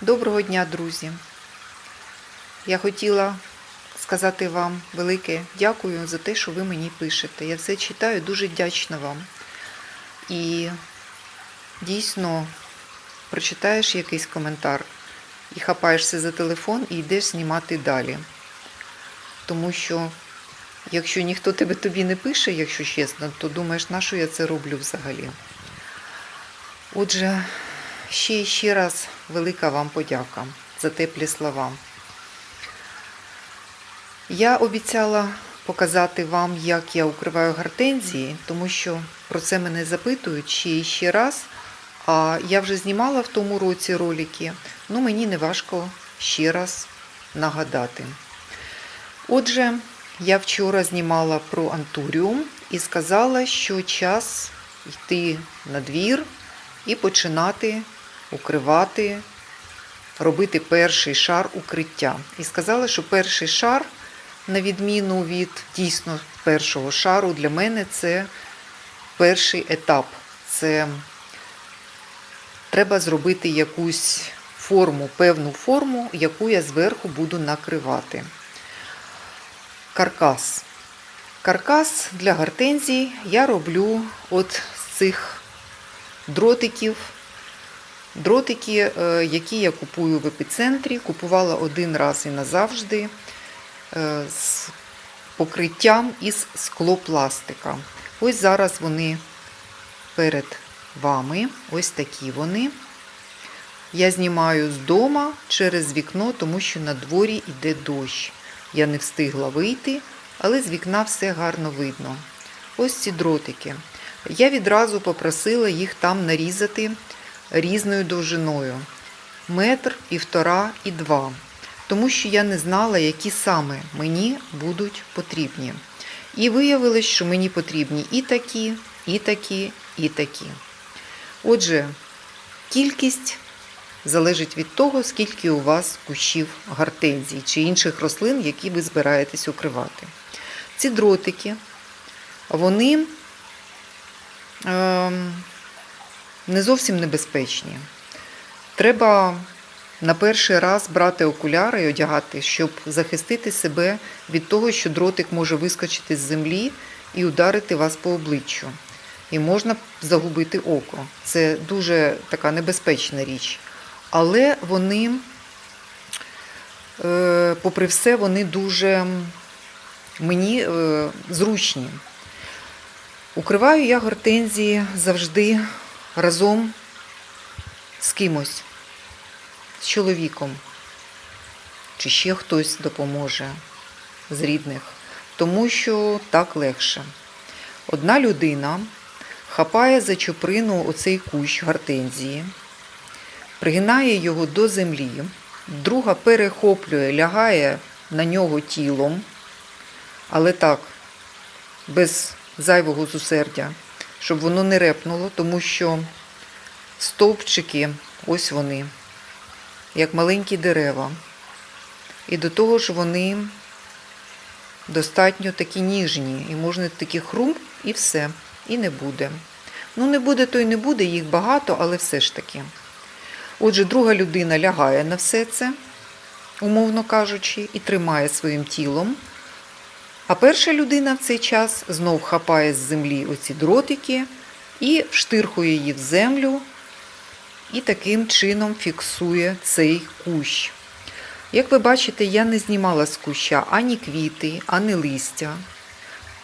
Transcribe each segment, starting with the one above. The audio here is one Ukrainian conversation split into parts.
Доброго дня, друзі! Я хотіла сказати вам велике дякую за те, що ви мені пишете. Я все читаю, дуже вдячна вам. І дійсно прочитаєш якийсь коментар і хапаєшся за телефон і йдеш знімати далі. Тому що, якщо ніхто тебе тобі не пише, якщо чесно, то думаєш, на що я це роблю взагалі. Отже, ще і ще раз велика вам подяка за теплі слова. Я обіцяла показати вам, як я укриваю гортензії, тому що про це мене запитують ще і ще раз. А я вже знімала в тому році ролики, ну мені не важко ще раз нагадати. Отже, я вчора знімала про антуріум і сказала, що час йти на двір і починати укривати, робити перший шар укриття. І сказала, що перший шар, на відміну від дійсно першого шару, для мене це перший етап. Це треба зробити якусь форму, певну форму, яку я зверху буду накривати. Каркас. Каркас для гортензій я роблю от з цих дротиків. Дротики, е, які я купую в епіцентрі, купувала один раз і назавжди е, з покриттям із склопластика. Ось зараз вони перед вами, ось такі вони. Я знімаю з дома через вікно, тому що на дворі йде дощ. Я не встигла вийти, але з вікна все гарно видно. Ось ці дротики. Я відразу попросила їх там нарізати різною довжиною метр, півтора і два. Тому що я не знала, які саме мені будуть потрібні. І виявилось, що мені потрібні і такі, і такі, і такі. Отже, кількість залежить від того, скільки у вас кущів гортензій чи інших рослин, які ви збираєтесь укривати. Ці дротики, вони ем, не зовсім небезпечні. Треба на перший раз брати окуляри і одягати, щоб захистити себе від того, що дротик може вискочити з землі і ударити вас по обличчю. І можна загубити око. Це дуже така небезпечна річ. Але вони, е, попри все, вони дуже мені е, зручні. Укриваю я гортензії завжди разом з кимось, з чоловіком, чи ще хтось допоможе з рідних, тому що так легше. Одна людина хапає за чуприну оцей кущ гортензії, пригинає його до землі, друга перехоплює, лягає на нього тілом, але так, без зайвого зусердя, щоб воно не репнуло, тому що стовпчики, ось вони, як маленькі дерева. І до того ж вони достатньо такі ніжні, і можна такі хрум, і все, і не буде. Ну, не буде, то й не буде, їх багато, але все ж таки. Отже, друга людина лягає на все це, умовно кажучи, і тримає своїм тілом. А перша людина в цей час знов хапає з землі оці дротики і вштирхує її в землю, і таким чином фіксує цей кущ. Як ви бачите, я не знімала з куща ані квіти, ані листя.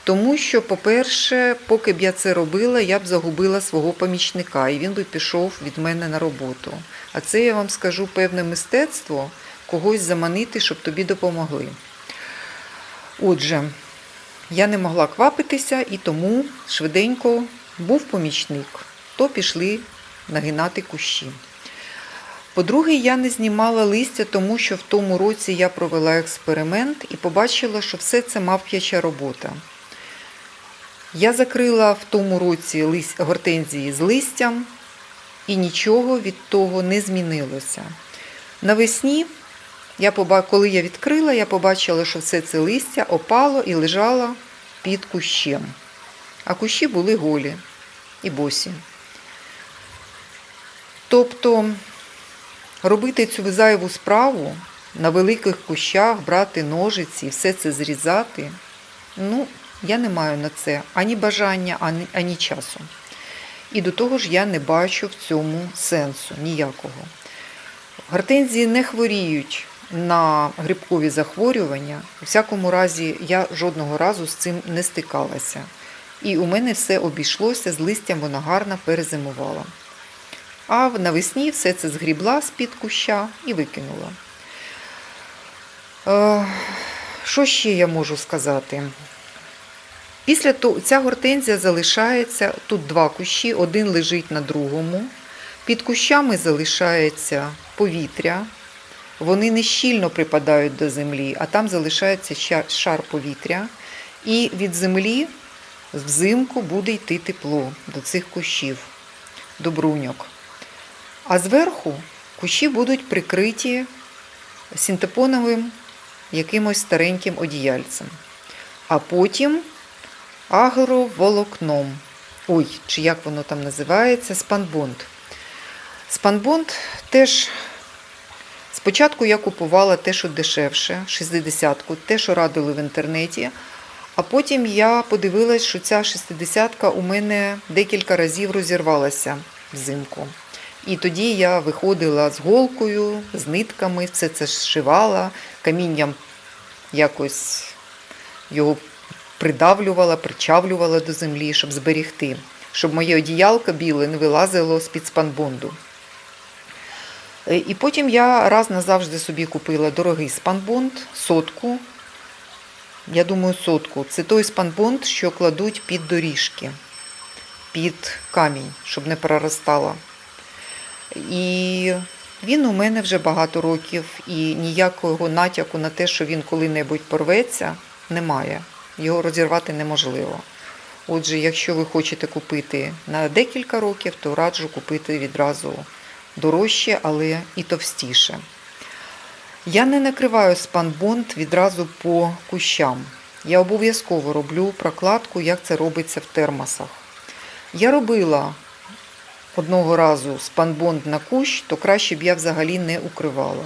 Тому що, по-перше, поки б я це робила, я б загубила свого помічника, і він би пішов від мене на роботу. А це я вам скажу певне мистецтво когось заманити, щоб тобі допомогли. Отже, я не могла квапитися і тому швиденько був помічник, то пішли нагинати кущі. По-друге, я не знімала листя, тому що в тому році я провела експеримент і побачила, що все це мавп'яча робота. Я закрила в тому році гортензії з листям, і нічого від того не змінилося. Навесні, я поба... коли я відкрила, я побачила, що все це листя опало і лежало під кущем. А кущі були голі і босі. Тобто робити цю зайву справу на великих кущах, брати ножиці і все це зрізати, ну, я не маю на це ані бажання, ані, ані часу. І до того ж я не бачу в цьому сенсу ніякого. Гортензії не хворіють на грибкові захворювання. У всякому разі, я жодного разу з цим не стикалася. І у мене все обійшлося, з листям вона гарно перезимувала. А навесні все це згрібла з-під куща і викинула. Е, Що ще я можу сказати? Після того ця гортензія залишається, тут два кущі, один лежить на другому. Під кущами залишається повітря. Вони не щільно припадають до землі, а там залишається шар повітря. І від землі взимку буде йти тепло до цих кущів, до бруньок. А зверху кущі будуть прикриті синтепоновим якимось стареньким одіяльцем. А потім агроволокном. Ой, чи як воно там називається, спанбонд. Спанбонд теж спочатку я купувала те, що дешевше, 60-ку, те, що радили в інтернеті. А потім я подивилась, що ця 60-ка у мене декілька разів розірвалася взимку. І тоді я виходила з голкою, з нитками, все це зшивала, камінням якось його придавлювала, причавлювала до землі, щоб зберігти, щоб моє одіялко біле не вилазило з-під спанбонду. Е, І потім я раз назавжди собі купила дорогий спанбонд, сотку. Я думаю, сотку. Це той спанбонд, що кладуть під доріжки, під камінь, щоб не проростало. І він у мене вже багато років, і ніякого натяку на те, що він коли-небудь порветься, немає. Його розірвати неможливо. Отже, якщо ви хочете купити на декілька років, то раджу купити відразу дорожче, але і товстіше. Я не накриваю спанбонд відразу по кущам. Я обов'язково роблю прокладку, як це робиться в термосах. Я робила одного разу спанбонд на кущ, то краще б я взагалі не укривала.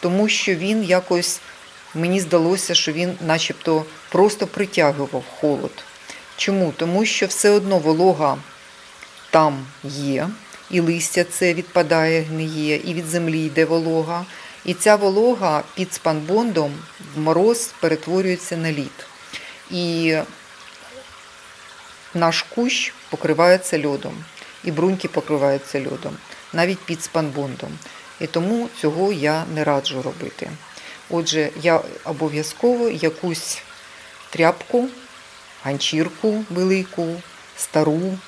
Тому що він якось, мені здалося, що він начебто просто притягував холод. Чому? Тому що все одно волога там є, і листя це відпадає, гниє, і від землі йде волога. І ця волога під спанбондом в мороз перетворюється на лід. І наш кущ покривається льодом, і бруньки покриваються льодом, навіть під спанбондом. І тому цього я не раджу робити. Отже, я обов'язково якусь тряпку, ганчірку велику, стару.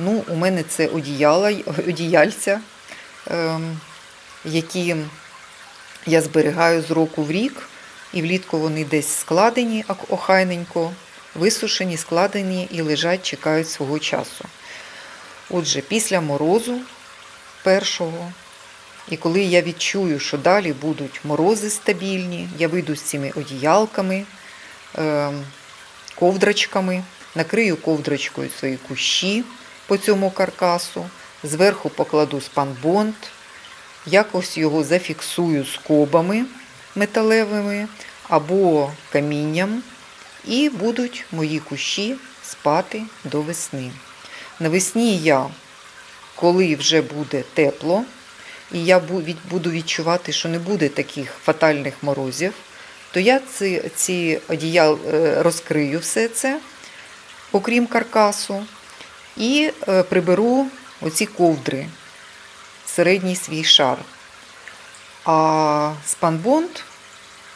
Ну, у мене це одіяла, одіяльця, ем, які я зберігаю з року в рік, і влітку вони десь складені охайненько, висушені, складені і лежать, чекають свого часу. Отже, після морозу першого, і коли я відчую, що далі будуть морози стабільні, я вийду з цими одіялками, ем, ковдрочками, накрию ковдрочкою свої кущі по цьому каркасу, зверху покладу спанбонд, якось його зафіксую скобами металевими або камінням, і будуть мої кущі спати до весни. Навесні я, коли вже буде тепло, і я буду відчувати, що не буде таких фатальних морозів, то я ці, ці одіял е, розкрию все це, окрім каркасу, і е, приберу оці ковдри, середній свій шар. А спанбонд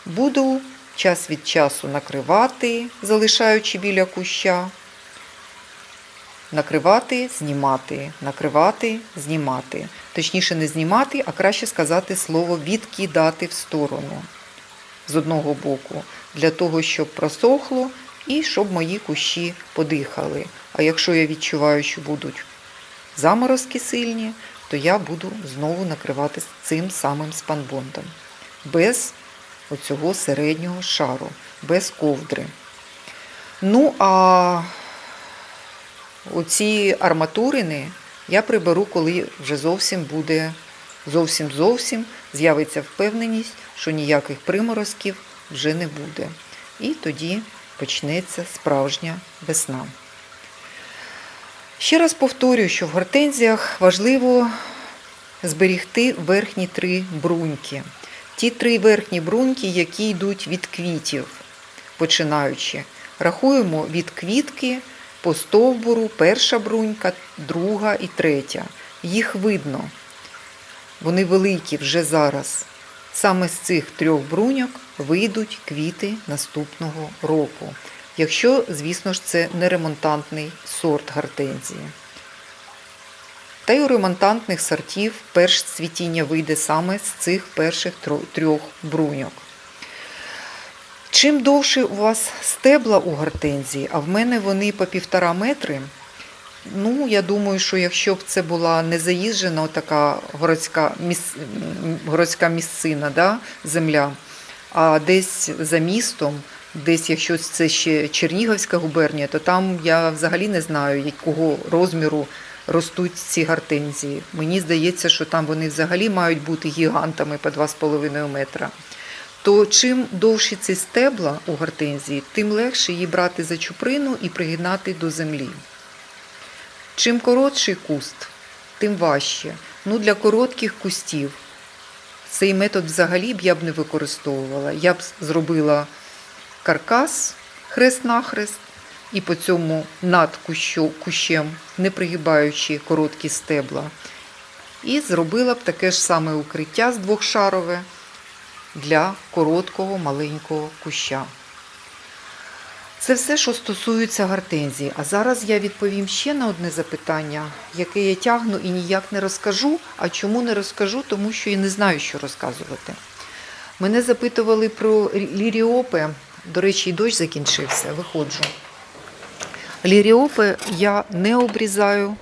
буду час від часу накривати, залишаючи біля куща. Накривати, знімати, накривати, знімати. Точніше, не знімати, а краще сказати слово відкидати в сторону з одного боку, для того, щоб просохло і щоб мої кущі подихали. А якщо я відчуваю, що будуть заморозки сильні, то я буду знову накривати цим самим спанбондом. Без оцього середнього шару, без ковдри. Ну, а оці арматурини я приберу, коли вже зовсім буде зовсім зовсім з'явиться впевненість, що ніяких приморозків вже не буде. І тоді почнеться справжня весна. Ще раз повторюю, що в гортензіях важливо зберігти верхні три бруньки. Ті три верхні бруньки, які йдуть від квітів, починаючи. Рахуємо від квітки по стовбуру перша брунька, друга і третя. Їх видно. Вони великі вже зараз. Саме з цих трьох бруньок вийдуть квіти наступного року. Якщо, звісно ж, це не ремонтантний сорт гортензії. Та й у ремонтантних сортів перш цвітіння вийде саме з цих перших трьох бруньок. Чим довше у вас стебла у гортензії, а в мене вони по півтора метри, ну, я думаю, що якщо б це була не заїжджена така городська, міс... городська місцина, да, земля, а десь за містом, десь якщо це ще Чернігівська губернія, то там я взагалі не знаю, якого розміру ростуть ці гортензії. Мені здається, що там вони взагалі мають бути гігантами по 2,5 метра. То чим довші ці стебла у гортензії, тим легше її брати за чуприну і пригинати до землі. Чим коротший куст, тим важче. Ну, для коротких кустів цей метод взагалі б я б не використовувала. Я б зробила каркас хрест-нахрест і по цьому над кущем, не пригибаючи короткі стебла. І зробила б таке ж саме укриття з двохшарове для короткого маленького куща. Це все, що стосується гортензії. А зараз я відповім ще на одне запитання, яке я тягну і ніяк не розкажу. А чому не розкажу? Тому що я не знаю, що розказувати. Мене запитували про ліріопи. До речі, і дощ закінчився, виходжу. Ліріопи я не обрізаю,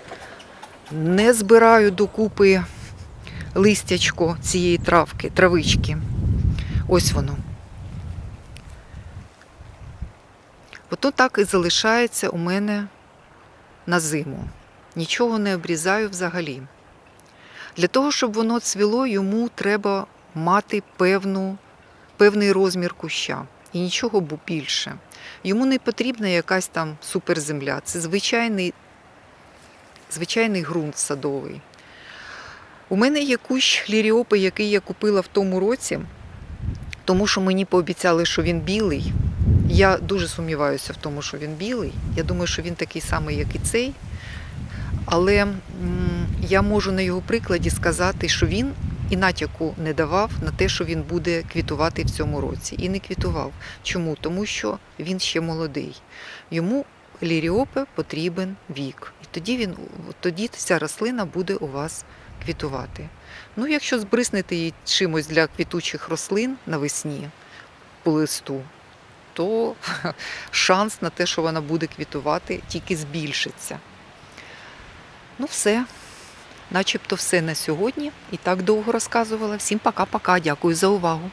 не збираю докупи листячко цієї травки, травички. Ось воно. Ото так і залишається у мене на зиму. Нічого не обрізаю взагалі. Для того, щоб воно цвіло, йому треба мати певну, певний розмір куща. І нічого більше. Йому не потрібна якась там суперземля. Це звичайний, звичайний ґрунт садовий. У мене є кущ ліріопи, який я купила в тому році, тому що мені пообіцяли, що він білий. Я дуже сумніваюся в тому, що він білий. Я думаю, що він такий самий, як і цей. Але я можу на його прикладі сказати, що він і натяку не давав на те, що він буде квітувати в цьому році. І не квітував. Чому? Тому що він ще молодий. Йому ліріопе потрібен вік. І тоді він тоді ця рослина буде у вас квітувати. Ну, якщо збриснете її чимось для квітучих рослин навесні по листу, то шанс на те, що вона буде квітувати, тільки збільшиться. Ну, все. Начебто все на сьогодні. І так довго розказувала. Всім пока-пока. Дякую за увагу.